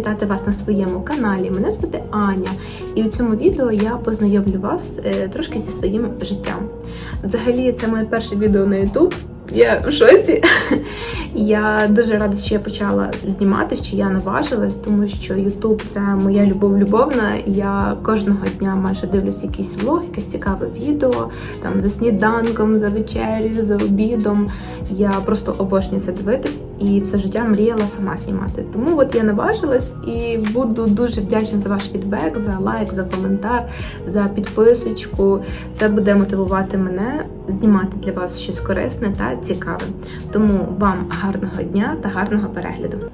Вітати вас на своєму каналі. Мене звати Аня, і у цьому відео я познайомлю вас е, трошки зі своїм життям. Взагалі, це моє перше відео на YouTube. Я в шоці. Я дуже рада, що я почала знімати, що я наважилась, тому що YouTube – це моя любов любовна. Я кожного дня майже дивлюсь якийсь влог, якесь цікаве відео там за сніданком, за вечерю, за обідом. Я просто обожнюю це дивитись і все життя мріяла сама знімати. Тому от я наважилась і буду дуже вдячна за ваш фідбек, за лайк, за коментар, за підписочку. Це буде мотивувати мене знімати для вас щось корисне та цікаве. Тому вам гарного дня та гарного перегляду.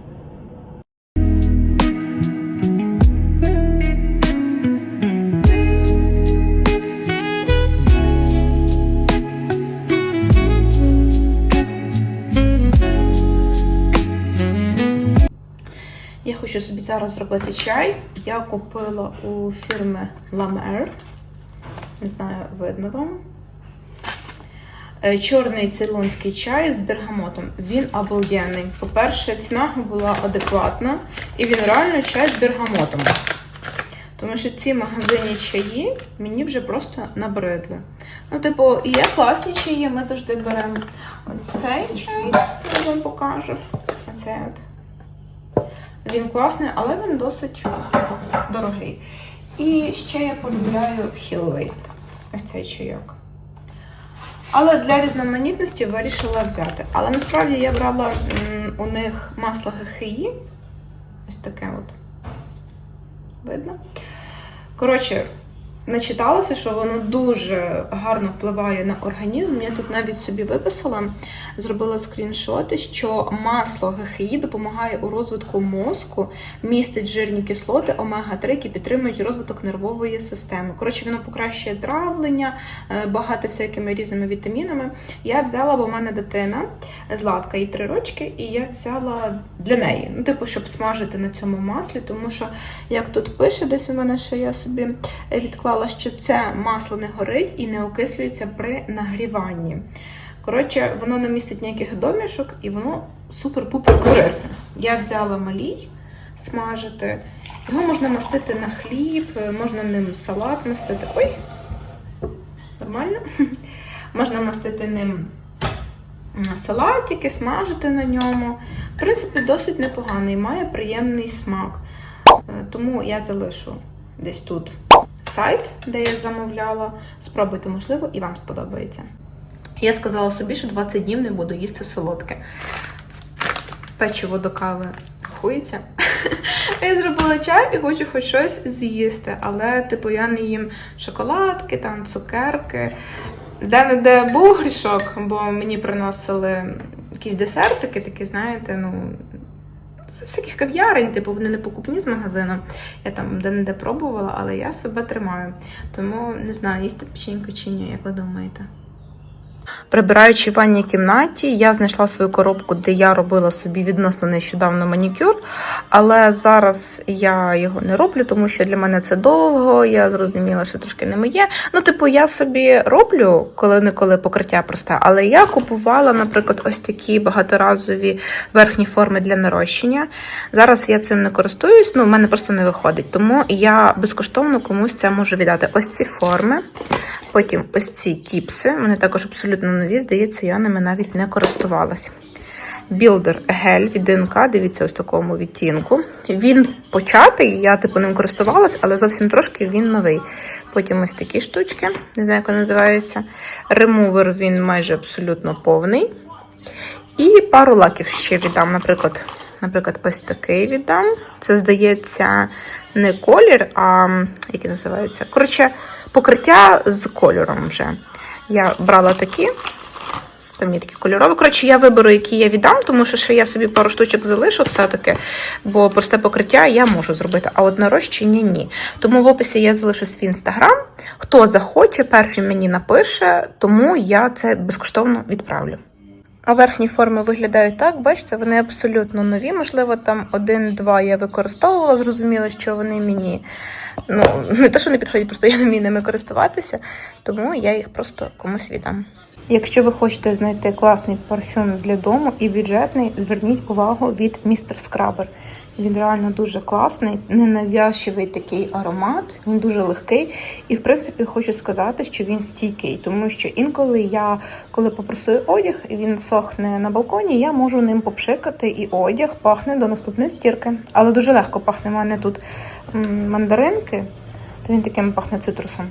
Я хочу собі зараз зробити чай. Я купила у фірми La. Не знаю, видно вам. Е, Чорний цейлонський чай з бергамотом. Він обалденний. По-перше, ціна була адекватна, і він реально чай з бергамотом. Тому що ці магазинні чаї мені вже просто набридли. Ну, типу, є класні чаї, ми завжди беремо цей чай, я вам покажу. Оцей от. Він класний, але він досить дорогий. І ще я полюбляю Хілвей. Ось цей чайок. Але для різноманітності вирішила взяти. Але насправді я брала у них масло гахеї. Ось таке от. Видно? Коротше, начиталася, що воно дуже гарно впливає на організм. Я тут навіть собі виписала, зробила скріншоти, що масло ГХІ допомагає у розвитку мозку, містить жирні кислоти, омега-3, які підтримують розвиток нервової системи. Коротше, воно покращує травлення, е, багато всякими різними вітамінами. Я взяла, бо в мене дитина Златка, їй три рочки, і я взяла для неї. Ну, типу, щоб смажити на цьому маслі, тому що, як тут пише, десь у мене ще я собі відклала, що це масло не горить і не окислюється при нагріванні. Коротше, воно не містить ніяких домішок і воно супер-пупер корисне. Я взяла малій смажити. Його можна мастити на хліб, можна ним салат мастити. Ой, нормально? Можна мастити ним салатики, смажити на ньому. В принципі, досить непоганий, має приємний смак. Е, Тому я залишу десь тут сайт, де я замовляла. Спробуйте, можливо, і вам сподобається. Я сказала собі, що 20 днів не буду їсти солодке. Печиво до кави хується. Я зробила чай і хочу хоч щось з'їсти. Але, типу, я не їм шоколадки, там, цукерки. Де-не-де був грішок, бо мені приносили якісь десертики, такі, знаєте, ну. З всяких кав'ярень, типу, вони не покупні з магазину. Я там де-не-де пробувала, але я себе тримаю. Тому не знаю, їсти печеньку чи ні, як ви думаєте. Прибираючи в ванній кімнаті, я знайшла свою коробку, де я робила собі відносно нещодавно манікюр. Але зараз я його не роблю, тому що для мене це довго. Я зрозуміла, що трошки не моє. Ну, типу, я собі роблю коли-неколи покриття просте, але я купувала, наприклад, ось такі багаторазові верхні форми для нарощення. Зараз я цим не користуюсь, ну, в мене просто не виходить. Тому я безкоштовно комусь це можу віддати. Ось ці форми. Потім ось ці тіпси, вони також абсолютно нові, здається, я ними навіть не користувалась. Білдер гель від ДНК, дивіться, ось такому відтінку. Він початий, я типу ним користувалась, але зовсім трошки він новий. Потім ось такі штучки, не знаю, як вони називаються. Ремувер він майже абсолютно повний. І пару лаків ще віддам, наприклад. Наприклад, ось такий віддам. Це, здається, не колір, а які називаються. Коротше, покриття з кольором вже. Я брала такі. Там є такі кольорові. Коротше, я виберу, які я віддам, тому що ще я собі пару штучок залишу все-таки, бо просте покриття я можу зробити, а от нарощення ні. Тому в описі я залишу свій інстаграм. Хто захоче, перший мені напише, тому я це безкоштовно відправлю. А верхні форми виглядають так, бачите, вони абсолютно нові. Можливо, там один-два я використовувала, зрозуміла, що вони мені ну, не те, що не підходять, просто я не вмію ними користуватися, тому я їх просто комусь віддам. Якщо ви хочете знайти класний парфюм для дому і бюджетний, зверніть увагу від Містер Скрабер. Він реально дуже класний, ненавязчивий такий аромат, він дуже легкий. І в принципі хочу сказати, що він стійкий, тому що інколи я, коли попросую одяг, і він сохне на балконі, я можу ним попшикати, і одяг пахне до наступної стірки. Але дуже легко пахне. У мене тут мандаринки, то він таким пахне цитрусом.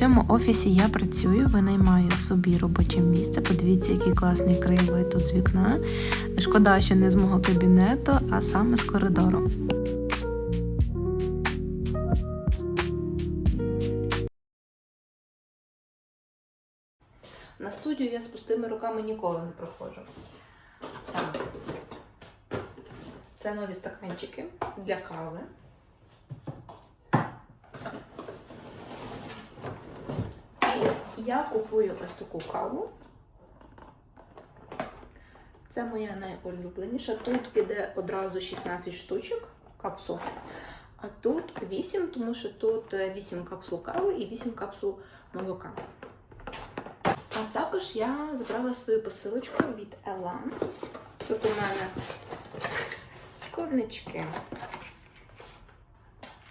Цьому офісі я працюю, винаймаю собі робоче місце. Подивіться, який класний краєвид тут з вікна. Шкода, що не з мого кабінету, а саме з коридору. На студію я з пустими руками ніколи не проходжу. Так. Це нові стаканчики для кави. І я купую ось таку каву. Це моя найулюбленіша. Тут іде одразу 16 штучок капсул. А тут 8, тому що тут 8 капсул кави і 8 капсул молока. А також я забрала свою посилочку від Elan. Тут у мене складнички.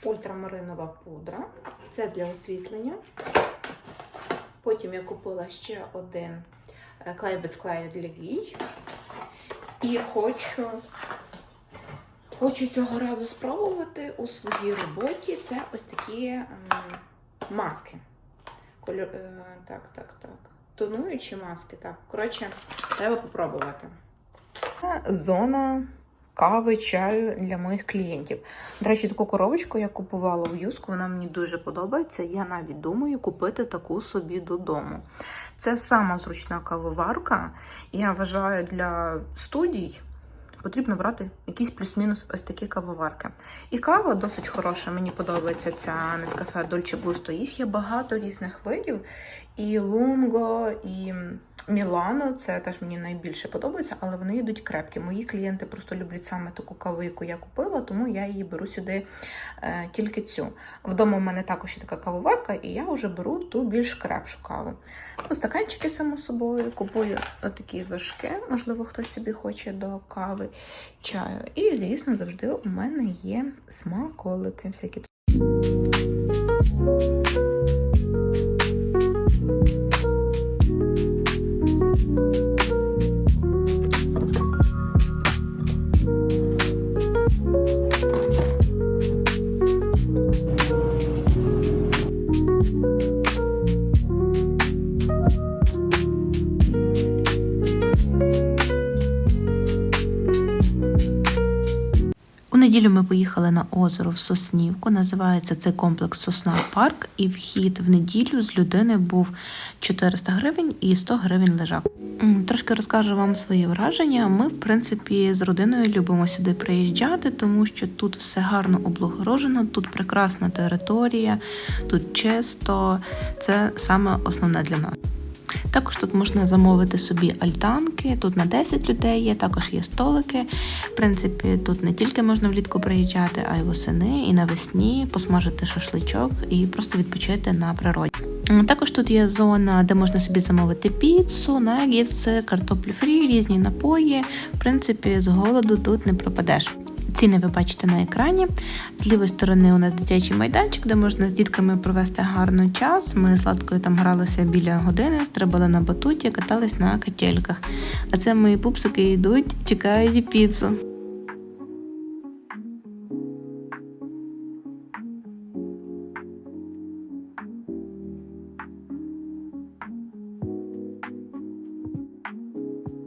Ультрамаринова пудра. Це для освітлення. Потім я купила ще один е, клей без клею для вій. І хочу, хочу цього разу спробувати у своїй роботі. Це ось такі маски. Кольор, е, так, так, так. Тонуючі маски, так. Коротше, треба попробувати. Зона кави, чаю для моїх клієнтів. До речі, таку коробочку я купувала в юску, вона мені дуже подобається. Я навіть думаю купити таку собі додому. Це сама зручна кавоварка. Я вважаю для студій. Потрібно брати якісь плюс-мінус ось такі кавоварки. І кава досить хороша. Мені подобається ця Nescafe Dolce Gusto. Їх є багато різних видів. І Lungo, і Milano, це теж мені найбільше подобається, але вони йдуть крепкі. Мої клієнти просто люблять саме таку каву, яку я купила, тому я її беру сюди е, тільки цю. Вдома в мене також є така кавоварка, і я вже беру ту більш крепшу каву. Ну, стаканчики, само собою, купую отакі вершки, можливо, хтось собі хоче до кави, чаю. І, звісно, завжди у мене є смаколики всякі. Неділю ми поїхали на озеро в Соснівку. Називається цей комплекс Сосна Парк. І вхід в неділю з людини був 400 гривень і 100 гривень лежав. Трошки розкажу вам свої враження. Ми, в принципі, з родиною любимо сюди приїжджати, тому що тут все гарно облагорожено, тут прекрасна територія, тут чисто. Це саме основне для нас. Також тут можна замовити собі альтанки, тут на 10 людей є, також є столики. В принципі, тут не тільки можна влітку приїжджати, а й восени, і навесні посмажити шашличок і просто відпочити на природі. Також тут є зона, де можна собі замовити піцу, наггетси, картоплю фрі, різні напої. В принципі, з голоду тут не пропадеш. Ціни ви бачите на екрані. З лівої сторони у нас дитячий майданчик, де можна з дітками провести гарний час. Ми з Ладкою там гралися біля години, стрибали на батуті, катались на качельках. А це мої пупсики йдуть, чекають піцу.